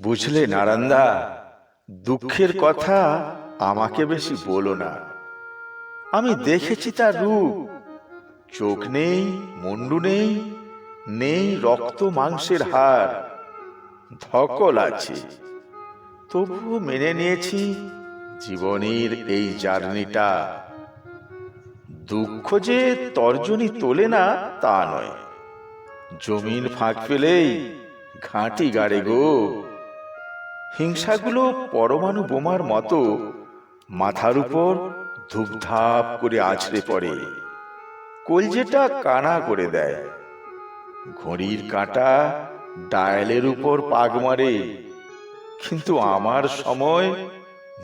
বুঝলে নারান্দা, দুঃখের কথা আমাকে বেশি বলো না। আমি দেখেছি তার রূপ। চোখ নেই, মুন্ডু নেই নেই রক্ত মাংসের হাড়। ধকল আছে। তবুও মেনে নিয়েছি জীবনের এই জার্নিটা। দুঃখ যে তর্জনী তোলে না, তা নয়। জমিন ফাঁক পেলেই ঘাঁটি গাড়ে গো। হিংসাগুলো পরমাণু বোমার মতো মাথার উপর ধূপধাপ করে আছড়ে পড়ে। কলজেটা কানা করে দেয়। ঘড়ির কাঁটা ডায়ালের উপর পাগ মারে। কিন্তু আমার সময়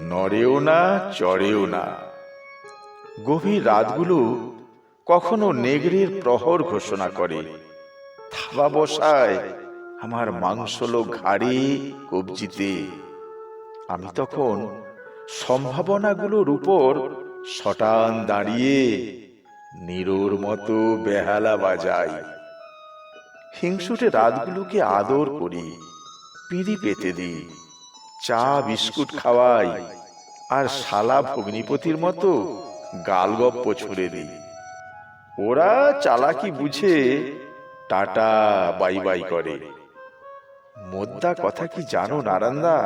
নড়েও না, চড়েও না। গভীর রাতগুলো কখনো নেগড়ের প্রহর ঘোষণা করে। থাবা বসায় আমার মাংসলো ঘাড়ে কবজিতে। আমি তখন সম্ভাবনাগুলোর উপর শটান দাঁড়িয়ে নিরোর মতো বেহালা বাজাই। হিংসুটে রাতগুলোকে আদর করি পিঁড়ি পেতে দিই চা বিস্কুট খাওয়াই আর শালা ভগ্নিপতির মতো গালগপ্প ছুড়ে দিই। ওরা চালাকি বুঝে টাটা বাই বাই করে। মোদ্দা কথা কি জানো নারান্দা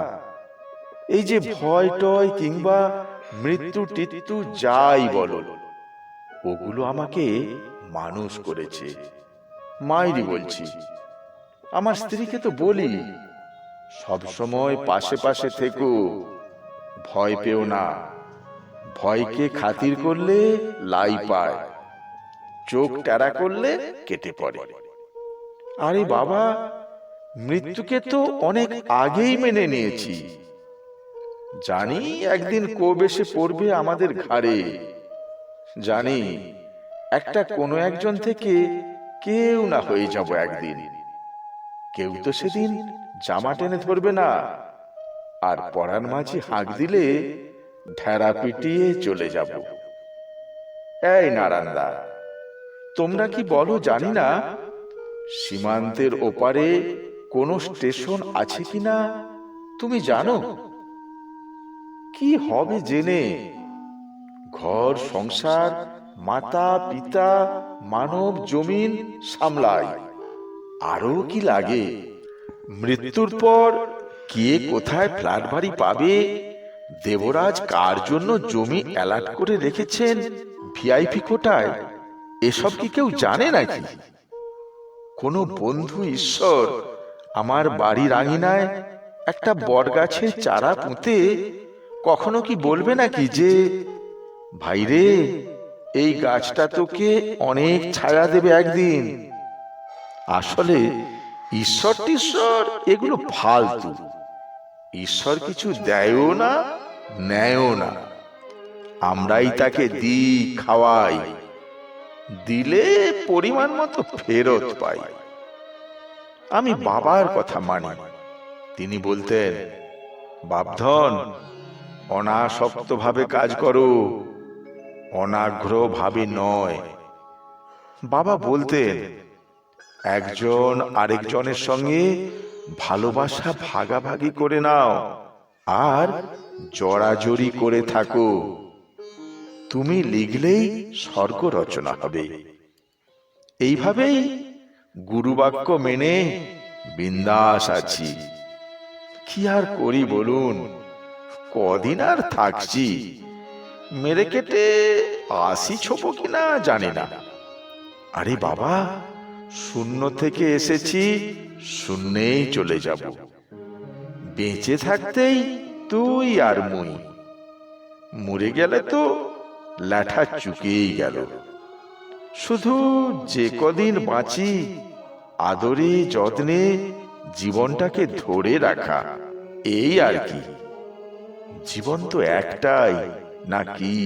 এই যে ভয় টয় কিংবা মৃত্যু টিত্যু যাই বলো, ওগুলো আমাকে মানুষ করেছে। মাইরি বলছি, আমার স্ত্রীকে তো বলি, সব সময় পাশে পাশে থেকো, ভয় পেও না। ভয়কে খাতির করলে লাই পায়, চোখ টেরা করলে কেটে পড়ে। আরে বাবা মৃত্যুকে তো অনেক আগেই মেনে নিয়েছি। জানি একদিন কোব এসে পড়বে আমাদের ঘাড়ে। জানি একটা কোনো একজন থেকে কেউ না হয়ে যাব একদিন। কেউ তো সেদিন জামা টেনে ধরবে না। আর পরার মাঝে হাঁক দিলে ঢেরা পিটিয়ে চলে যাব। এই নারান্দা তোমরা কি বলো জানি না? সীমান্তের ওপারে কোনো স্টেশন আছে কি না তুমি জানো? কি হবে জেনে? ঘর, সংসার, মাতা, পিতা, মানব জমিন সামলায় আরও কি লাগে? মৃত্যুর পর কে কোথায় ফ্ল্যাট বাড়ি পাবে? দেবরাজ কার জন্য জমি অ্যালার্ট করে রেখেছেন? ভিআইপি কোটায় এসব কি কেউ জানে নাকি? কোনো বন্ধু ঈশ্বর আমার বাড়ির আঙিনায় একটা বটগাছের চারা পুঁতে কখনো কি বলবে নাকি যে ভাইরে এই গাছটা তোকে অনেক ছায়া দেবে একদিন। আসলে ঈশ্বর টিশ্বর এগুলো ফালতু। ঈশ্বর কিছু দেয়ও না নেয়ও না। আমরাই তাকে দিই খাওয়াই। দিলে পরিমাণ মতো ফেরত পাই। আমি বাবার কথা মানি। তিনি বলতেন বাপধন অনাসক্ত ভাবে কাজ করো অনাগ্রহ ভাবে নয়। বাবা বলতেন একজন আরেকজনের সঙ্গে ভালোবাসা ভাগাভাগি করে নাও আর জড়াজড়ি করে থাকো। তুমি লিখলেই স্বর্গ রচনা হবে। এইভাবেই গুরুবাক্য মেনে বিন্দাস আছি। কি আর করি বলুন? কদিন আর থাকছি। মেরে কেটে আসি ছোপ কিনা জানি না। আরে বাবা, শূন্য থেকে এসেছি, শূন্যেই চলে যাব। বেঁচে থাকতেই তুই আর মুই। মরে গেলে তো ল্যাঠা চুকেই গেল। শুধু যে কদিন বাঁচি, আদরে যত্নে জীবনটাকে ধরে রাখা, এই আর কি। জীবন তো একটাই নাকি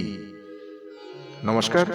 নমস্কার।